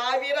திராவிட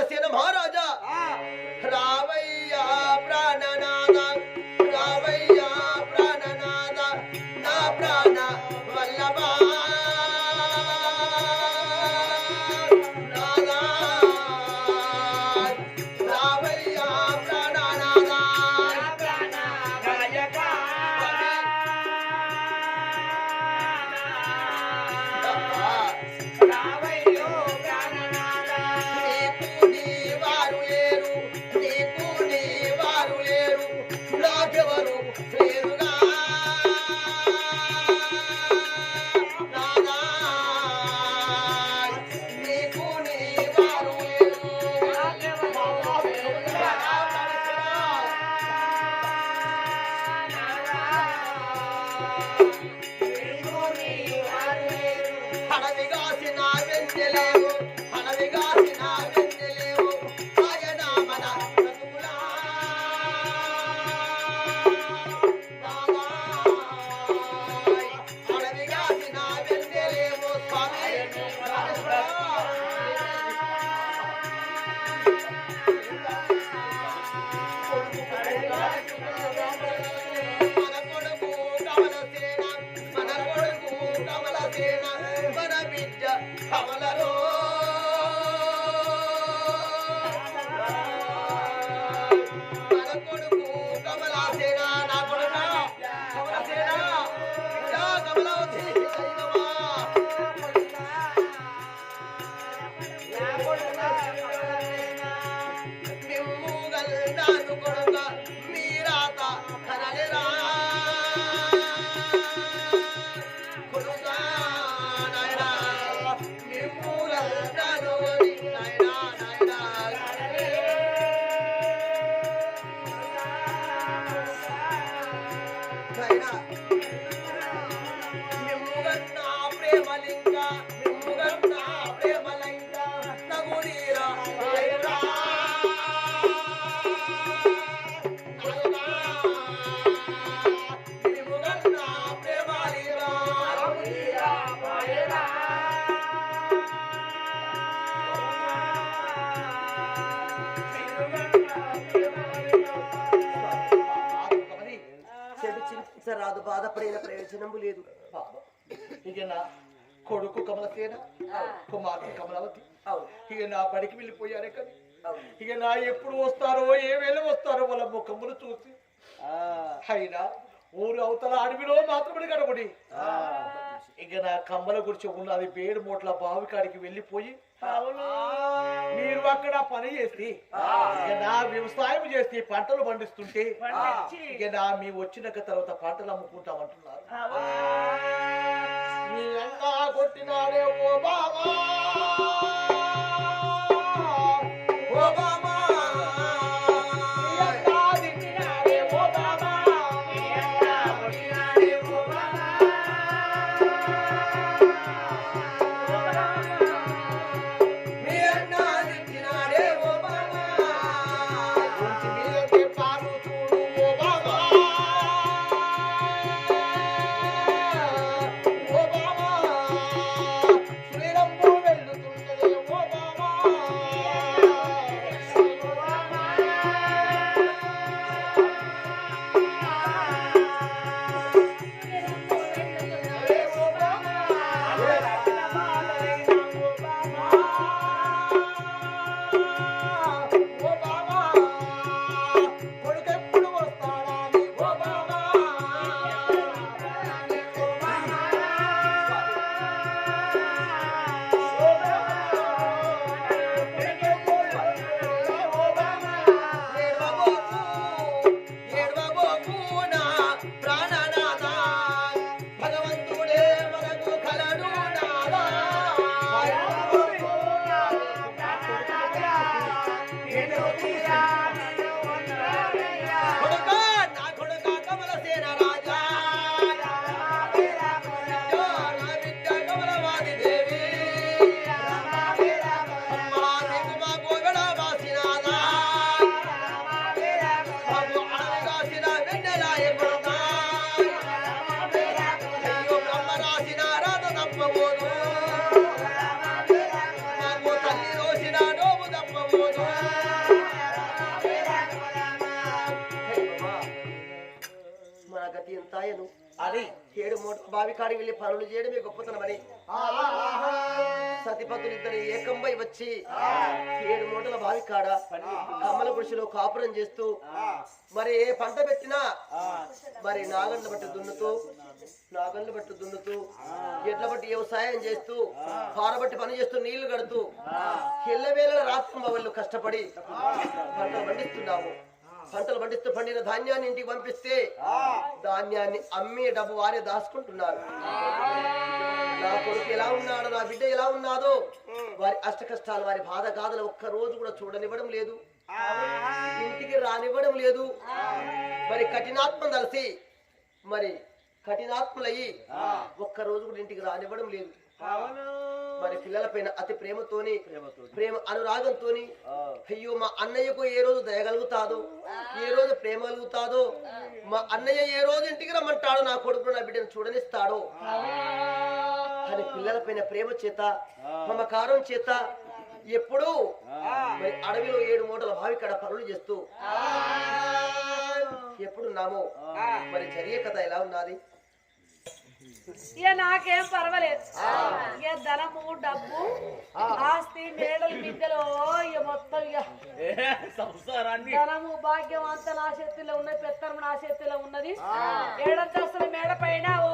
వచనము లేదు. కొడుకు కమలసేన కుమార్తె కమలవతి. ఇక నా బడికి వెళ్ళిపోయారే కదా ఇక నా ఎప్పుడు వస్తారో ఏ వేళ వస్తారో వాళ్ళ ముఖములు చూసి. అయినా ఊరు అవతల అడవిలో మాత్రమే కనబడి. ఇక నా కమ్మల గురించి ఉన్నది పేడు మూట్ల బావి కాడికి వెళ్ళిపోయి మీరు అక్కడ పని చేసి ఇక నా వ్యవసాయం చేసి పంటలు పండిస్తుంటే ఇక నా మీ వచ్చినాక తర్వాత పంటలు అమ్ముకుంటాం అంటున్నారు. మీ ఓ బాబా వ్యవసాయను కాడికి వెళ్ళి పనులు చేయడమే గొప్పతనమని సతిపతులు ఇద్దరు ఏకంబై వచ్చి ఏడు మూటల బావి కాడ కమ్మల పురుషులు కాపురం చేస్తూ మరి ఏ పంట పెట్టినా మరి నాగండ్ల బట్టి దున్నుతూ నాగండ్ల బట్టి దున్నుతూ ఎడ్ల బట్టి వ్యవసాయం చేస్తూ పారబట్టి పని చేస్తూ నీళ్ళు కడుతూ ఎల్లవేళ రాత్రి వాళ్ళు కష్టపడి పంట పండిస్తున్నాము. పంటలు పండిస్తూ పండిన ధాన్యాన్ని ఇంటికి పంపిస్తే ధాన్యాన్ని అమ్మి డబ్బు వారే దాచుకుంటున్నారు. నా కొడుకు ఎలా ఉన్నాడో నా బిడ్డ ఎలా ఉన్నాదో వారి అష్ట కష్టాలు వారి బాధ గాథలు ఒక్క రోజు కూడా చూడనివ్వడం లేదు. ఇంటికి రానివ్వడం లేదు. మరి కఠినాత్మ కలిసి మరి కఠినాత్మలయ్యి ఒక్క రోజు కూడా ఇంటికి రానివ్వడం లేదు. మరి పిల్లల పైన అతి ప్రేమతోని ప్రేమ అనురాగంతోని అయ్యో మా అన్నయ్యకు ఏ రోజు దయగలుగుతాదో ఏ రోజు ప్రేమ కలుగుతాదో మా అన్నయ్య ఏ రోజు ఇంటికి రమ్మంటాడో నా కొడుకు నా బిడ్డను చూడనిస్తాడో. అని పిల్లల పైన ప్రేమ చేత మమకారం చేత ఎప్పుడూ మరి అడవిలో ఏడు మూటల బావి కడ పనులు చేస్తూ ఎప్పుడు నామో మరి జరిగే కథ ఎలా ఉన్నది? ఇక నాకేం పర్వాలేదు. ఇక ధనము డబ్బు ఆస్తి మేడలు మిద్దెలు ఇక మొత్తం ఇక సంసారాన్ని. ధనము భాగ్యం అంతా నా చేతిలో ఉన్నది పెత్తనం నా చేతిలో ఉన్నది. ఏడంతస్తుల మేడ పైన? ఓ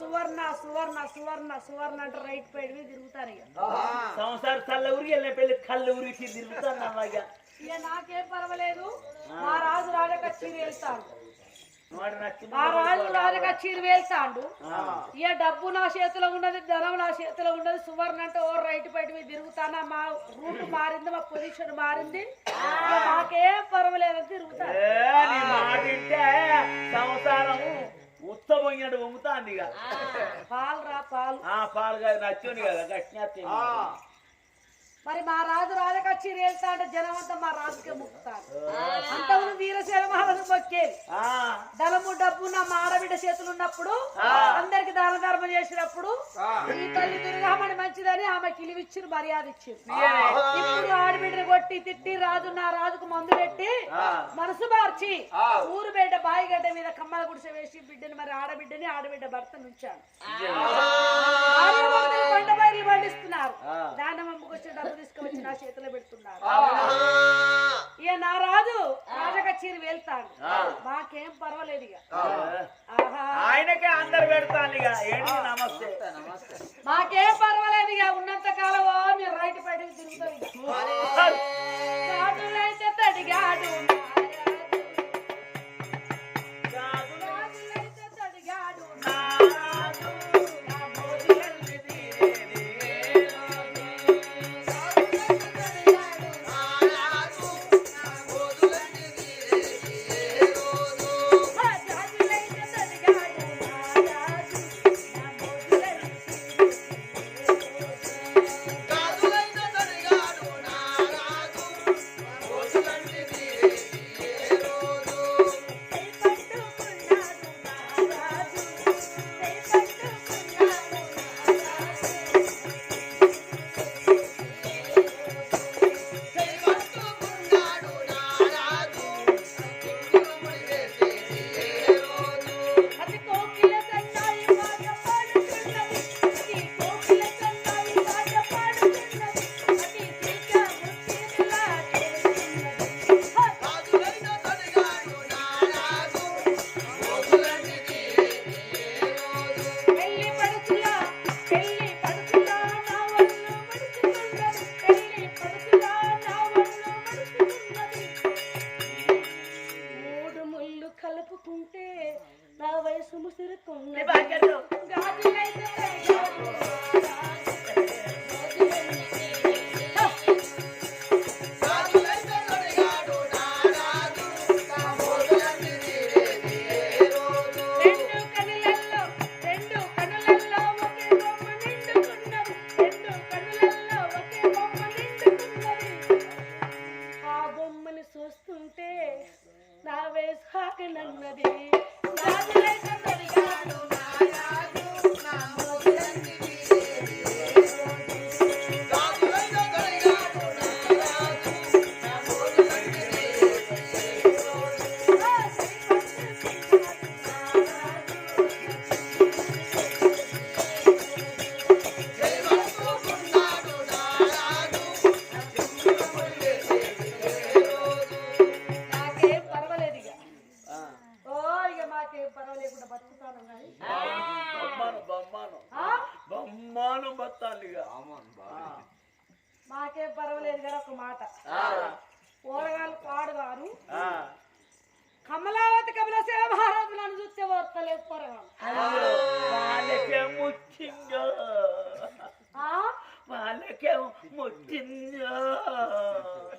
సువర్ణ సువర్ణ సువర్ణ సువర్ణ అంటే రైట్ పైన మీద తిరుగుతాను ఇక. సంసార చల్ల ఊరికి వెళ్ళిన పెళ్ళి కళ్ళు ఊరికి తిరుగుతాను ఇక. నాకేం పర్వాలేదు. మా రాజు రాజక చీర రాజు చీర వేస్తాడు ఇక డబ్బు నా చేతిలో ఉన్నది ధనం నా చేతిలో ఉన్నది సువర్ణ అంటే ఓ రైట్ బయట మీద తిరుగుతానా? మా రూట్ మారింది మా పొజిషన్ మారింది. పర్వాలేదు అని తిరుగుతాను సంసారం వంగుతాంది ఇక. పాలు రా పాలు. ఆ పాలు కాదు నచ్చింది కదా గట్టిన మరి మా రాజు రాజక చీర వెళ్తా అంటే జనం అంతా మా రాజుకే ముక్కుతారు. అంత వీరశైల మహారాజు మొక్కేది. ధనము డబ్బు నా మా ఆడబిడ్డ చేతులు ఉన్నప్పుడు అందరికి దాన ధర్మం చేసినప్పుడు ఈ తల్లి దుర్గామణి మంచిదని ఆమె కిలివిచ్చిన మర్యాద ఇచ్చింది ఇప్పుడు ఆడబిడ్డను కొట్టి తిట్టి రాజు నా రాజుకు మందు పెట్టి మనసు మార్చి ఊరు బయట బాయిగడ్డ మీద కమ్మల గుడిసె వేసి బిడ్డని మరి ఆడబిడ్డని ఆడబిడ్డ భర్త నుంచాను డబ్బు తీసుకువచ్చి నా చేతిలో పెడుతున్నారు. ఇక నా రాజు రాజకచ్చీరి వెళ్తాడు మాకేం పర్వాలేదు ఇక. ఆహా. ఆయనకే అందరు పెడతాను ఇక. ఏంటి నమస్తే? మాకేం పర్వాలేదు ఇక. ఉన్నంత కాలం మీరు రైట్ బయటకు తిరుగుతారు ఇక. రాజులైతే తడిగాడు.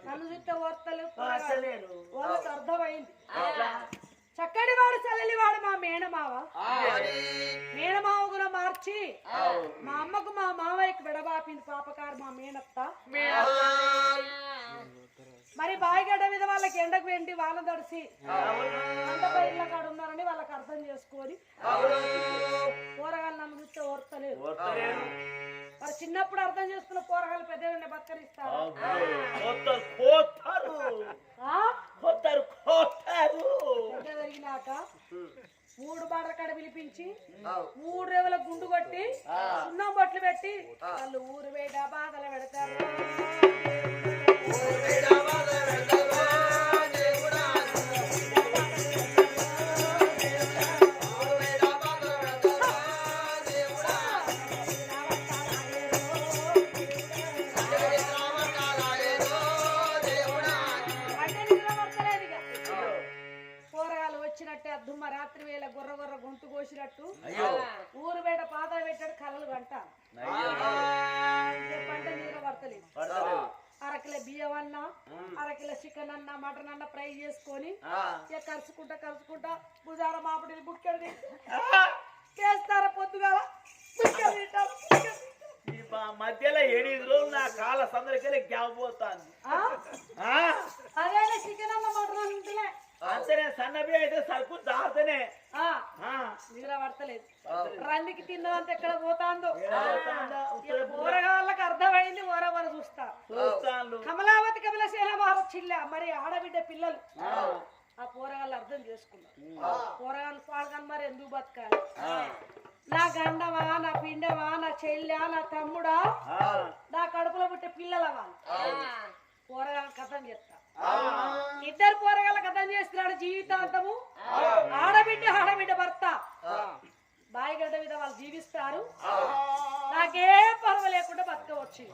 నన్ను వాళ్ళకి అర్థమైంది. చక్కటి వాడు చల్లని వాడు మా మేనమావ. మేనమావ కూడా మార్చి మా అమ్మకు మా మావయ్యకు విడబాపింది పాపకారు మా మేనత్త. మరి బాయిగడ్డ మీద వాళ్ళకి ఎండకు వెండి వాళ్ళ తడిసి. అంతపై ఇళ్ళ కాడ ఉన్నారని వాళ్ళకి అర్థం చేసుకొని కూరగాయలు నన్ను చూస్తే ఓర్తలేదు మరి చిన్నప్పుడు అర్థం చేసుకున్న కూరగాయలు పెద్దగా బతకరిస్తారు? పెద్ద జరిగినాక మూడు బాటల కాడ పిలిపించి మూడు రేవుల గుండు కొట్టి సున్నం బొట్లు పెట్టి వాళ్ళు ఊరు వేడ బాధలు పెడతారు. Oh, కలుసుకుంటా కలుసుకుంటా. బుజార మామిడి బుక్కెడు చేస్తారా పొద్దుగాల? మధ్యలో ఎనిమిది రోజులు నా కాళ్ళ సందరికెళ్ళి గ్యాప్? అదే చికెన్ అన్న మటన్ ఉంటేనే అంతనే సన్నబి అయితే సరుకు దాతనే. పడతలేదు. రందికి తిన్నదంతా ఎక్కడ పోతాందో? కూరగాయలకు అర్థమైంది ఓరవర చూస్తా. చూస్తాను కమలావతి కమలసేన భారత్ చిల్ల మరి ఆడబిడ్డ పిల్లలు. ఆ కూరగాయలు అర్థం చేసుకున్నారు. కూరగాయలు పాడగానే మరి ఎందుకు బతకాలి? నా గండవా నా పిండవా నా చెల్లె నా తమ్ముడా? నా కడుపులో పుట్టే పిల్లల వాళ్ళు. కూరగాయలు కథం చేస్తా ఇద్దరు కూరగాయల కథం చేస్తున్నాడు జీవితాంతము. ఆడబిడ్డ ఆడబిడ్డ భర్త. బాయిగడ్డ మీద వాళ్ళు జీవిస్తారు. నాకే పర్వ లేకుండా బతకవచ్చు.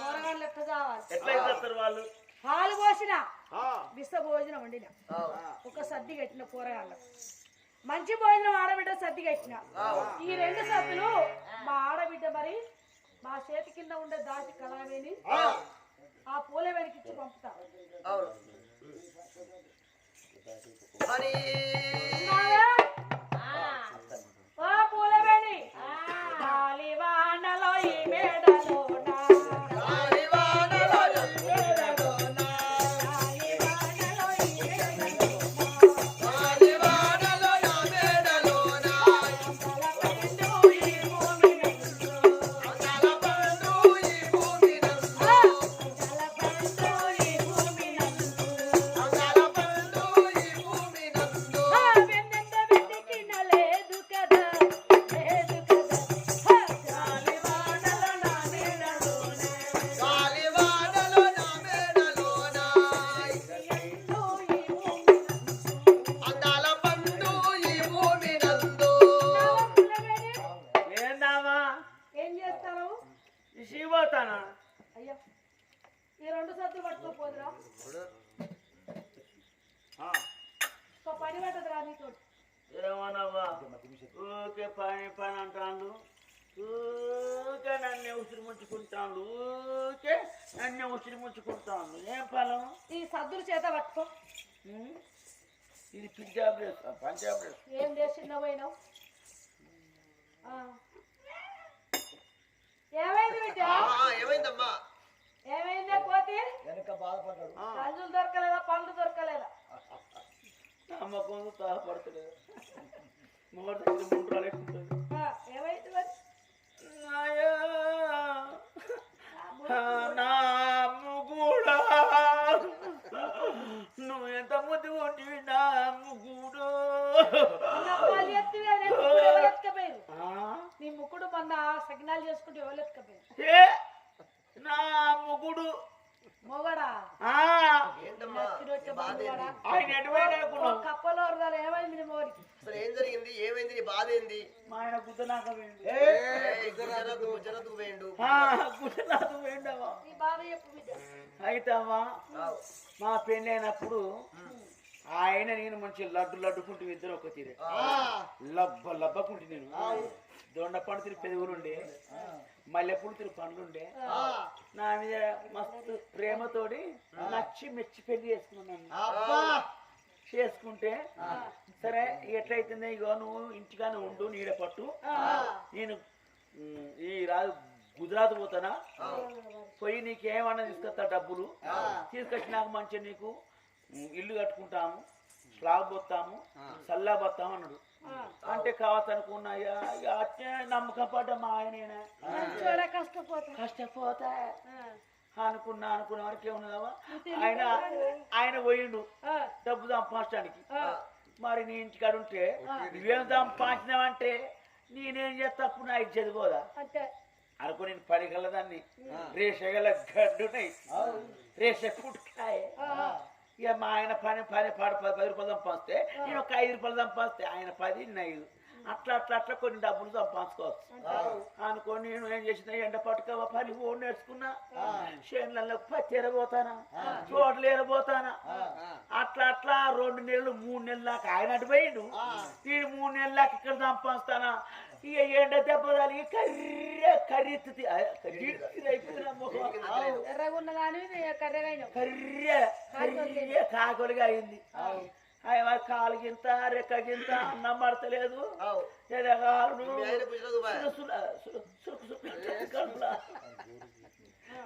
కూరగాయలు ఎట్లా కావాలి? పాలు పోసిన విస భోజనం వండిన. ఒక సద్ది కట్టిన కూరగాయలు. మంచి భోజనం ఆడబిడ్డ సద్ది కట్టిన. ఈ రెండు సద్దులు మా ఆడబిడ్డ మరి మా చేతి కింద ఉండే దాటి కళావేని ఆ పూల వెనకిచ్చి పంపుతా. మరి ఇది పంజాబ్ డ్రెస్ పంజాబ్ డ్రెస్ ఏం చేసిందో పోయినావు? ఆ. ఏమైంది బిడ్డ? ఏమైందమ్మా? ఏమైందే పోతే? వెనక బాధపడ్డాడు. గంజులు దొరకలేదా పండ్లు దొరకలేదా? నమ్మకం తాపడతలేదు మూడు దగ్గర ఆ, ఏమైంది మరి? నా నువ్వు ఎంత ముద్దు ఉంటివి నా ఎత్తివే, నీ ముక్కుడు మొన్న సకినాలు చేసుకుంటే ఎవరు ఎత్తుకపోయారు? నా ముగుడు మొగడా? ఆయన కప్పలో ఏమైంది నీ మోరికి అసలు ఏం జరిగింది? ఏమైంది? నీ బాధ ఏంది? మా ఆయన గుద్దనాక వేయండి. ఏయ్, గుజరాత్ గుజరాత్ వేయండు. గుద్దనాథు వేయండవా నీ బాధ చెప్పు బిడ్డ. అయితే అమ్మా. మా పెళ్ళి అయినప్పుడు ఆయన నేను మంచి లడ్డు లడ్డుకుంటూ ఇద్దరు ఒక తీరే. లబ్బ లబ్బకుంటు నేను దొండ పండు తిరిగి పెరుగులుండే మల్లెపూలు తిరిగి పండ్లుండే నా మీద మస్తు ప్రేమతోటి నచ్చి మెచ్చి పెళ్ళి చేసుకున్నాను చేసుకుంటే సరే ఎట్లయితుంది ఇగో నువ్వు ఇంటికానే ఉండు నీడ పట్టు. నేను ఈ రాజు గుజరాత్ పోతానా? పోయి నీకేమన్నా తీసుకొస్తా డబ్బులు. తీసుకొచ్చి నాకు మంచిగా నీకు ఇల్లు కట్టుకుంటాము స్లాబ్ పోతాము సల్లా పోతాము అన్నాడు అంటే కావచ్చు అనుకున్నా ఇక ఇక అట్నే నమ్మకం పడ్డ మా మంచోడే కష్టపోతా కష్టపోతా అనుకున్నా అనుకున్న వరకు ఏమున్నదమ్మా? ఆయన ఆయన పోయిండు డబ్బు సంపాదించడానికి. మరి నీ ఇంటికాడ ఉంటే నువ్వేం సంపాదించినావంటే నేనేం చేస్తా? అప్పుడు నా పోదా? అంతే. అనుకో నేను పది గల దాన్ని రేసగల గడ్డున్నాయి రేస పుట్టుకాయ ఇక మా ఆయన పని పని పాడు పది పది రూపాయలు సంపాదిస్తే నేను ఒక ఐదు రూపాయలు సంపాదిస్తే ఆయన పది నేను ఐదు. అట్లా అట్లా అట్లా కొన్ని డబ్బులు సంపాదించుకోవచ్చు. అనుకోని నేను ఏం చేసిన ఎండ పట్టుక పని ఓడి నేర్చుకున్నా. చేనులలో పత్తి ఎరబోతానా చోట్ల ఎరబోతానా అట్లా అట్లా రెండు నెలలు మూడు నెలల దాకా ఆయన అటు పోయిండు. నేను మూడు నెలల దాకా ఇక్కడ సంపాదిస్తానా? ఇక ఎండ దెబ్బ తగిలి కర్రె కర్రెగైన కర్రె కర్రె కాకులుగా అయింది. మరి కాలు గింత రెక్క గింత అన్నం పడతలేదు ఆయన?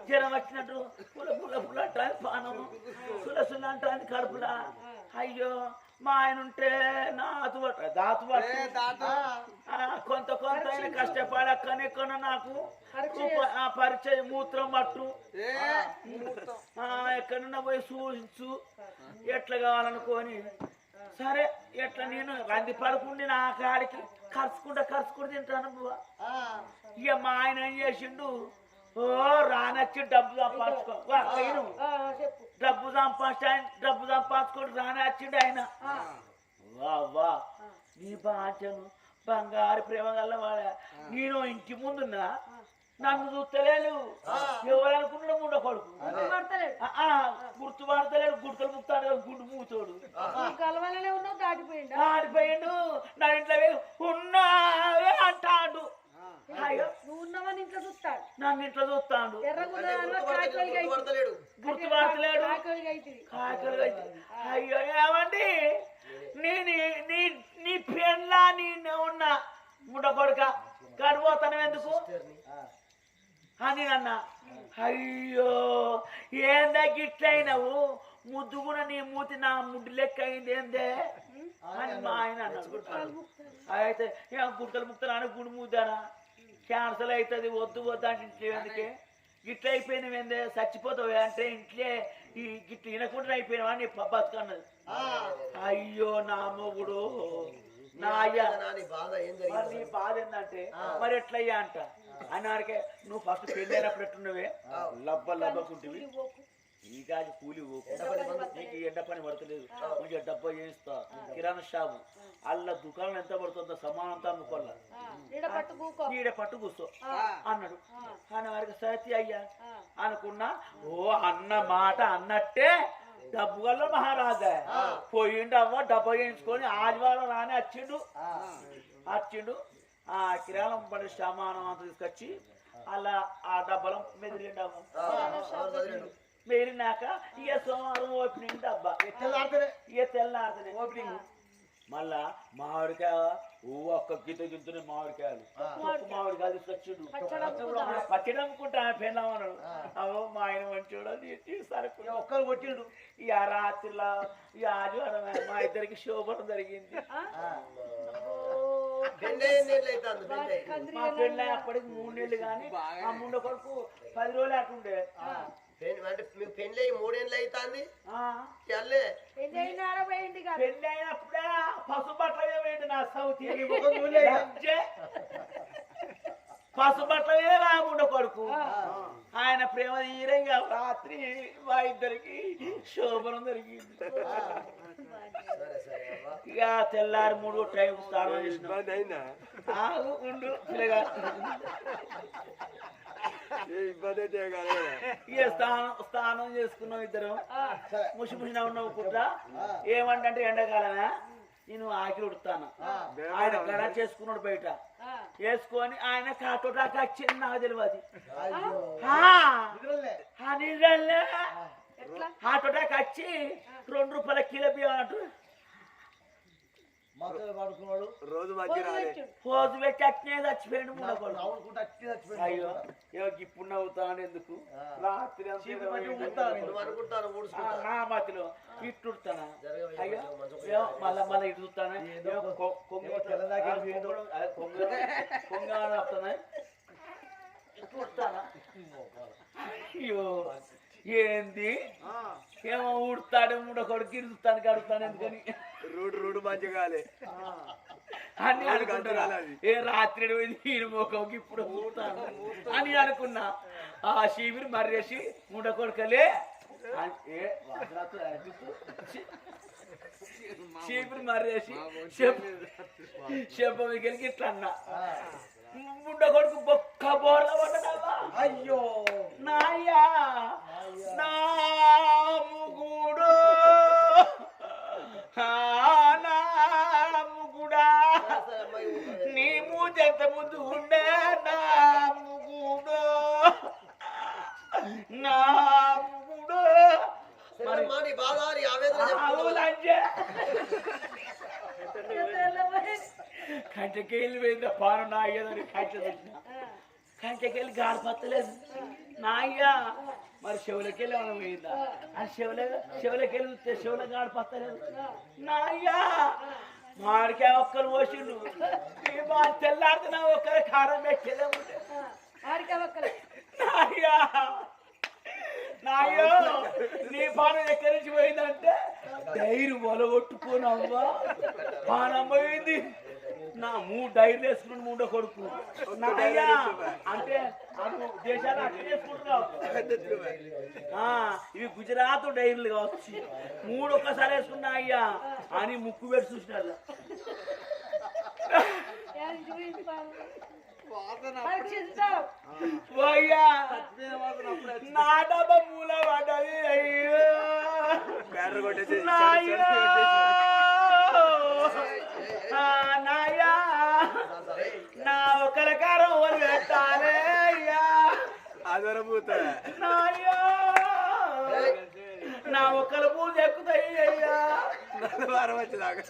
జ్వరం వచ్చినట్టు పుల పుల పుల అంటాను పానం. సుల సుల అంటాను కడుపులా. అయ్యో మా ఆయన ఉంటే నాతు దాతు. కొంత కొంత ఆయన కష్టపడక్కనే కొన నాకు. పరిచయం. మూత్రం పట్టు. ఆ, ఎక్కడన్నా పోయి చూసించు ఎట్లా కావాలనుకొని. సరే ఎట్లా నేను రంది పడుకుండి నా కాడికి కరుచుకుంటా కరుచుకుంటూ తింటాను బువ్వ. ఇక మా ఆయన ఏం చేసిండు? ఓ రానొచ్చి డబ్బు సంపాదించుకో. చెప్పు. డబ్బు సంపాదించా డబ్బు సంపాదించుకోండి రాని వచ్చిండు ఆయన. వా వా. నీ బాధ్యను బంగారు ప్రేమ గల్లవాడ నేను ఇంటి ముందున్నా నన్ను చూస్తలేను. ఎవరు అనుకున్నాడు ముండ కొడుకు. గుర్తుపడతలేడు. గుర్తులు ముక్తాడు గుండు మూతోడు. దాటిపోయిండా? ఆడిపోయిండు నా ఇంట్లో ఉన్నావే అంటాడు. నువ్వు ఉన్నావని ఇంకా చూస్తాడు. నన్ను ఇంట్లో చూస్తాడు. గుర్తుపడతలేడు, అయ్యో. ఏమండి? నేను నీ నీ పెళ్ళ నేను ఉన్నా ముడ కొడుక గడిపోతాను ఎందుకు? అని అన్న. అయ్యో ఏందా గిట్లయినవు? ముద్దు కూడా నీ మూతి నా ముడ్డు లెక్క అయింది ఏందే అని మా ఆయన అన్నాడు. అయితే ఏం గుర్తలు ముక్తలు అని గుడి ముద్దానా క్యాన్సల్ అవుతుంది వద్దు వద్దు అంటే ఇంట్లో ఎందుకే? గిట్ల అయిపోయినవి ఏందే? చచ్చిపోతావు అంటే ఇంట్లో ఈ గిట్ల వినకుండా అయిపోయినావా నీ బతుకన్నది. అయ్యో నా మొగుడు నా అయ్యా. నా బాధ ఏం మరి జరిగింది? నీ బాధ ఏంటంటే మరి ఎట్లయ్యా అంట. అన్నాడికే నువ్వు ఫస్ట్ పెళ్ళి అయినప్పుడు ఎట్టున్నవే లబ్బ లబ్బకుంటివి. ఈ కాదు కూలి పోకు. నీకు ఎండ పని పడతలేదు కొంచెం డబ్బా చేయిస్తా. కిరాణా షాపు. అల్ల దుకాణం ఎంత పడుతుందో సమానంతా కూకో. ఈడ పట్టు కూర్చో అన్నాడు. అని వారికి సత్య అయ్యా. అనుకున్నా ఓ అన్న మాట అన్నట్టే డబ్బు వల్ల మహారాజా. పోయిండు అవ్వ డబ్బా చేయించుకొని ఆదివారం రాని వచ్చిండు వచ్చిండు ఆ కిరాణం పడి సామానం అంత తీసుకొచ్చి అలా ఆ డబ్బలం మెదిలిండు. అవ్వ మెదిలినాక ఇక సోమవారం ఓపెనింగ్ డబ్బా ఇక తెల్లారుతుంది ఓపెనింగ్ మళ్ళా మామిడికాయ ఒక్క గిత గింతునే మామిడికాయలు. ఒక్క మామిడికాయ తీసుకొచ్చిండు. పచ్చడి అమ్ముకుంటా పెళ్ళమన్నాడు అవో మా ఆయన మంచోడు అని సరుకు ఒక్కరు కొట్టిండు. ఇక ఆ రాత్రిలో ఇక ఆదివారం మా ఇద్దరికి శోభనం జరిగింది. మా పెళ్ళ అప్పటికి మూడు నెలలు కానీ ఆ ముండ కొడుకు పది రోజులు అటుండే పెళ్ళి అంటే మీకు పెళ్ళి అయ్యి మూడేళ్ళు అవుతుంది ఆ, చల్లే పెళ్ళి అయినప్పుడే పసుబట్ల వేయండి నా సౌతి? పసుబట్ల మీద రా. ముండ కొడుకు. ఆయన ప్రేమ తీరంగా రాత్రి మా ఇద్దరికి శోభనం అవ్వ. ఇక తెల్లారి మూడు టైం స్నానం చేసిన. పిల్లగా ఇబ్బంది అయితే. ఇక స్నానం స్నానం చేసుకున్నాం ఇద్దరం. ముసి ముసి నవ్వు కుట్ట ఏమంటే ఎండాకాలమే నేను ఆకిలి ఉడతాను. ఆయన గడ చేసుకున్నాడు బయట. వేసుకొని ఆయన కాటోటాకి వచ్చింది నాకు తెలియదు. ఆ, ఆ నిజంలే హార్ట్ అటాక్ వచ్చి రెండు రూపాయల కిలో బియ్యం అంటూ రోజు పోజు పెట్టి అట్నే చచ్చిపోయాడు. అయ్యో ఏమో ఇప్పుడు నవ్వుతాను ఎందుకు? రాత్రి నా మతిలో ఇట్టుతానా జరగవయ్య, అయ్యో మళ్ళా మళ్ళీ కొంగు వస్తానా అయ్యో ఏంది? ఏమో ఊడతాడు మూడొకడు గిరుతాను కడుతాను ఎందుకని? రోడ్డు రోడ్డు మంచి కాలే. అని అది. ఏ రాత్రి ఈయన మోకంకి ఇప్పుడు అని అనుకున్నా. ఆ శిబిరి మర్రేసి మూడ కొడుకలే. శిబిరి మర్రేసి చెప్ప మిగిలికి ఇట్లా అన్నా. ముండ కొడుకు బొక్క బోర్ల పడ్డదావా? అయ్యో. నాయ్యా. నా ఆ, నా ముగుడా సరే అమ్మాయి ఊరుకోవే. నీ మూతి ఎంత ముందు ఉండే నా ముగుడు నా ముగుడు సరే అమ్మా, నీ బాధ నీ ఆవేదన చెప్పుకుంటావా? ఆవులంజే కంటకెళ్ళి పోయిందా పాను నా ఏదని కంట పెట్టిన కంటకెళ్ళి గాడి పత్తలేదు నాయ్యా మరి చెవులకెళ్ళి ఏమైనా పోయిందా అని చెవుల చెవులకెళ్ళి చూస్తే చెవుల గాడి పత్తలేదు నాయ్యా మాడికాయ ఒక్కరు పోసిండు. తెల్లారితే ఒక్కరు కారం పెట్టేదే ఉంటే ఆడికి ఒక్కలే నాయ్యా నాయో నీ పానం ఎక్కడి నుంచి పోయిందంటే? డైరీ మొలగొట్టుకోనవ్వా పానం పోయింది. నా మూడు డైరీ వేసుకుని మూడో కొడుకు. అంటే దేశాలు అట్లా వేసుకుంటున్నావు. ఆ, ఇవి గుజరాత్ డైరీలు కావచ్చు. మూడు ఒక్కసారి వేసుకున్నా అయ్యా అని ముక్కు పెట్టి చూసినారు నా డబ్బ మూల పడ్డది అయ్యో. నాయ్యా నా ఒకరి కారం వాళ్ళు పెట్టాలే అయ్యా నాయ్యో నా ఒకరి పూజ ఎక్కుతాయి అయ్యా. నన్ను వారం వచ్చేదాకా.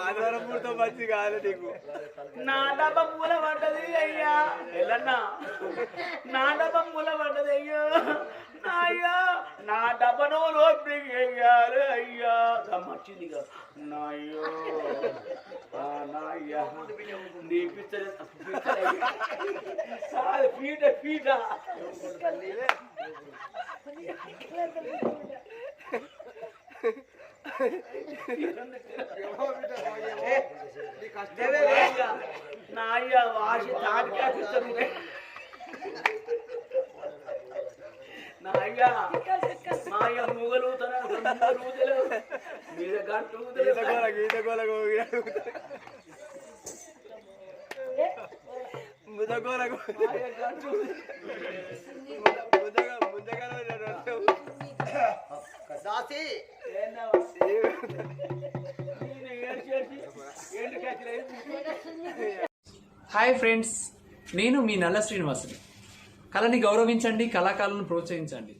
ఆధారం పూర్తో మంచి కాదు నీకు. నా డబ్బ మూల పడ్డది అయ్యా. ఎల్లన్నా నా డబ్బ మూల పడ్డది అయ్యో. నా అయ్యా నా డబ్బను లోపలికి వెయ్యాలి అయ్యా గమ్మచ్చింది ఇక. నా అయ్యో ఆ, నా అయ్యా నీ పిచ్చ పీట పీట నా అయ్యా వాసి పిచ్చరు నా అయ్యా మా అయ్య ముగలుగుతున్నాడు ముగలుగుతలేవు మీద గంట గీత గోల దాసి. హాయ్ ఫ్రెండ్స్ నేను మీ నల్ల శ్రీనివాసుని. కళని గౌరవించండి కళాకారులను ప్రోత్సహించండి.